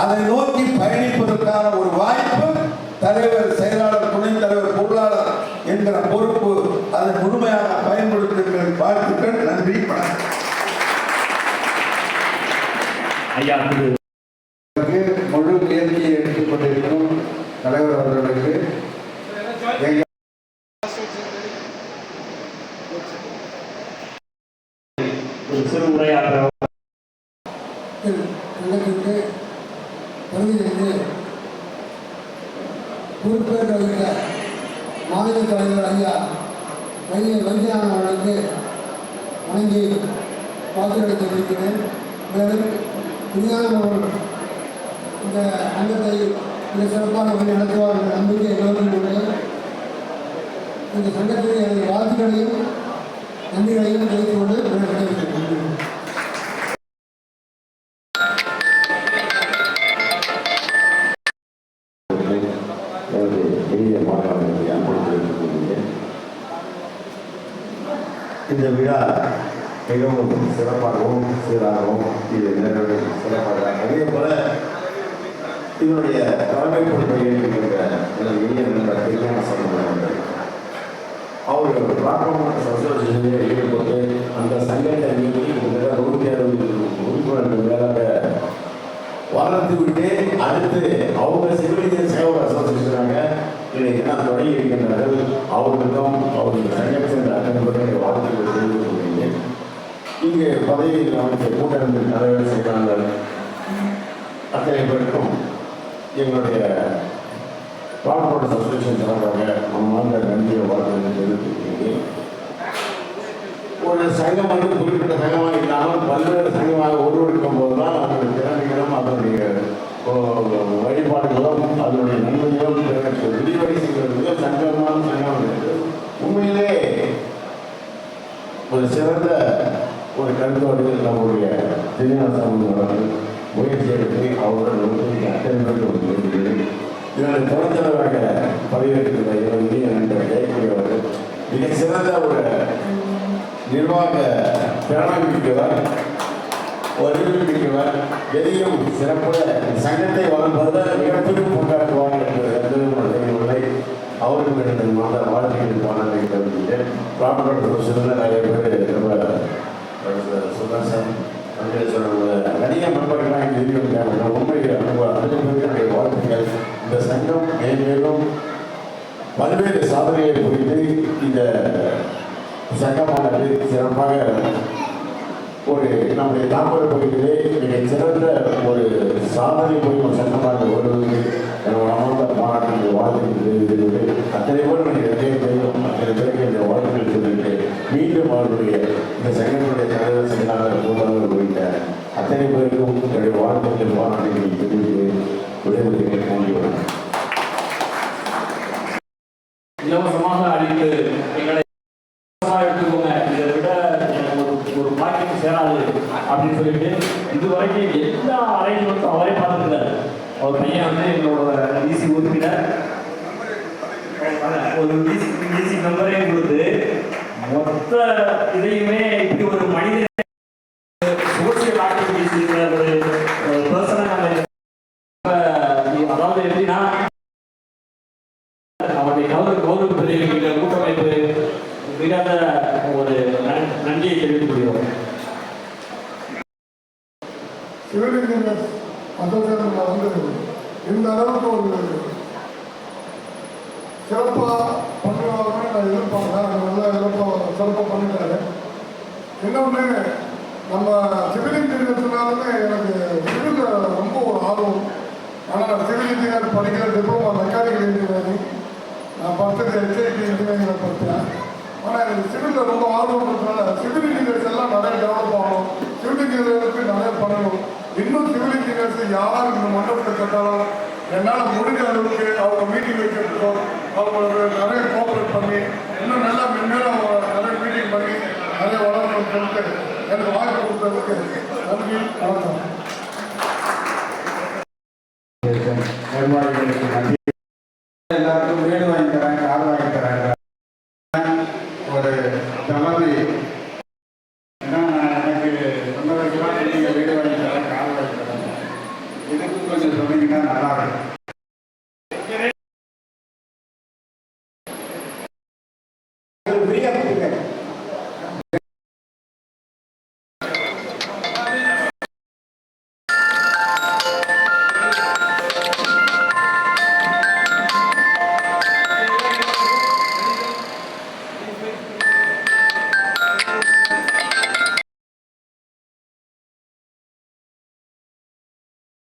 அதை நோக்கி பயணிப்பதற்கான ஒரு வாய்ப்பு தலைவர் செயலாளர் துணைத் தலைவர் பொருளாளர் என்கிற பொறுப்பு அதை முழுமையாக பயன்படுத்துங்கள். வாழ்த்துக்கள் நன்றி வணக்கம். ஐயா முழு முயற்சியை எடுத்துக் கொண்டிருக்கும் தலைவர் அவர்களுக்கு. ஒரு சிறு உரையாற்ற சங்கத்திற்கு பகுதியிலிருந்து பொறுப்பேற்ற வைத்த மாநில தலைவர் ஐயா வைகை வைத்தியானன் அவர்களுக்கு வணங்கி வாழ்த்துக்களை தெரிவிக்கிறேன். மேலும் விஞ்ஞானம் அவர்கள் இந்த அங்கத்தை மிக சிறப்பான வழி நடத்துவார் என்ற நம்பிக்கை எல்லோரும் இந்த சங்கத்திற்கு எனது வாழ்த்துக்களையும் நன்றிகளையும் தெரிவித்துக் கொண்டு இந்த விழா மிகவும் சிறப்பாகவும் சீராகவும் இது நிறைவேற சிறப்பாக அதே போல இதனுடைய தலைமை பொறுப்பை ஏற்றுக்கின்ற எனது எளிய நண்பர் கல்யாண சம்பந்தம் அவர் ராக்கமோட்ட அசோசியேஷனிலே ஈடுபட்டு அந்த சங்கத்தை நீக்கி கிட்டத்தட்ட நூற்றி அறுபது உறுப்பினர்கள் மேலாக வளர்த்து விட்டு இங்கு பதவியில் கூட்டணி தலைவர் செய்தார்கள். அத்தனை பேருக்கும் எங்களுடைய பால்போர்ட் அசோசியேஷன் சார்பாக மாநில நன்றியை வாழ்த்துக்களை தெரிவித்திருக்கிறேன் ஒரு சங்கம் வந்து குறிப்பிட்ட சங்கமாக இல்லாமல் பல்வேறு சங்கமாக உருவெடுக்கும் போது தான் அதனுடைய திறமைகளும் அதனுடைய வழிபாடுகளும் அதனுடைய நன்மைகளும் எனக்கு விரிவடை செய்வதற்கு சங்கமான சங்கம் இருக்கு உண்மையிலே ஒரு சிறந்த ஒரு கருத்தோடு நம்முடைய திருநாசம் அவர்கள் முயற்சி எடுத்து அவருடன் வந்து அத்தனை பேருக்கு ஒரு இதனுடைய துணைத்தலைவராக நண்பர் மிக சிறந்த ஒரு நிர்வாக திறமை மிக்கவர் அறிவு மிக்கவர் எதையும் சிறப்புற சங்கத்தை வளர்ப்பதில் மிகப்பெரிய பங்காற்றுவார் என்பது எந்த இல்லை அவருக்கும் எனது மாத வாழ்க்கையில் பாடலை சிறந்த நிறைய பேர் ரொம்ப சுதாசன் நிறைய நண்பர்கள்லாம் இங்கே இருக்காங்க நான் உண்மையை அனுபவம் வாழ்த்துக்கள் இந்த சங்கம் மேலும் பல்வேறு சாதனைகளை குறித்து இந்த சங்கமானது சிறப்பாக ஒரு நம்முடைய தாம்பரம் பகுதியிலே மிக சிறந்த ஒரு சாதனை புரியும் சங்கமாக வருவது என்னோட அமர்ந்த பாராட்டுகள் வாழ்த்துக்கள் தெரிவித்துள்ளது அத்தனை பேர் என்னுடைய எத்தனை அத்தனை பேருக்கு இந்த வாழ்த்துக்கள் சொல்லிட்டு மீண்டும் அவர்களுடைய இந்த சங்கத்தினுடைய தலைவர் செயலாளர் பொருளாளர் குறித்த அத்தனை பேருக்கு என்னுடைய வாழ்த்துக்கள் பாராட்டுகளை தெரிவித்து விடைபெறுகிறேன் நன்றி வணக்கம் இலவசமாக அளித்து எங்களை இலவசமாக எடுத்துக்கோங்க இதை விட எனக்கு ஒரு ஒரு பாக்கியம் சேராது அப்படின்னு சொல்லிட்டு இதுவரைக்கும் எல்லா அரேஞ்ச்மெண்ட்ஸும் அவரே பார்த்துருக்காரு அவர் பையன் வந்து எங்களோட ஈசி உறுப்பினர் ஒரு ஈசி டிசி மெம்பரே கொடுத்து மொத்த இதையுமே இப்படி ஒரு மனித சோசியல் ஆக்டிவிட்டிஸ் ஒரு அதாவது எப்படின்னா சிவலிங்கர் அசோசியேஷனில் வந்து இந்த அளவுக்கு ஒரு சிறப்பாக பண்ணுவாங்கன்னு நான் எதிர்பார்த்தேன் அது நல்லா சிறப்பாக சிறப்பாக பண்ணிட்டாரு. இன்னொன்று நம்ம சிவில் இன்ஜினியர்ஸ்னாலுமே எனக்கு சிவில் ரொம்ப ஒரு ஆர்வம். ஆனால் நான் சிவில் இன்ஜினியர் படிக்கிற டிப்ளமா மெக்கானிக்கல் இன்ஜினியரிங் நான் படித்தது ஹெச்ஐடி இன்ஜினியரிங்கில் படித்தேன் ஆனால் எனக்கு சிவிலில் ரொம்ப ஆர்வம் இருக்கிறதுனால சிவில் இன்ஜினியர்ஸ் எல்லாம் நிறைய டெவலப் ஆகணும். சிவில் இன்ஜினியர்களுக்கு நிறைய பண்ணணும் இன்னும் சிவில் இன்ஜினியர்ஸ் யார் இந்த மண்டபத்தை கட்டாலும் என்னால் முடிஞ்ச அளவுக்கு அவங்க மீட்டிங் வைக்கிறதுக்கோ அவங்க நிறைய கோஆப்ரேட் பண்ணி இன்னும் நல்லா மென்மேலும் அவங்க நிறைய மீட்டிங் பண்ணி நிறைய வளரணும்னு சொல்லிட்டு எனக்கு வாய்ப்பு கொடுத்ததுக்கு நன்றி வணக்கம். எல்லாருக்கும் வீடு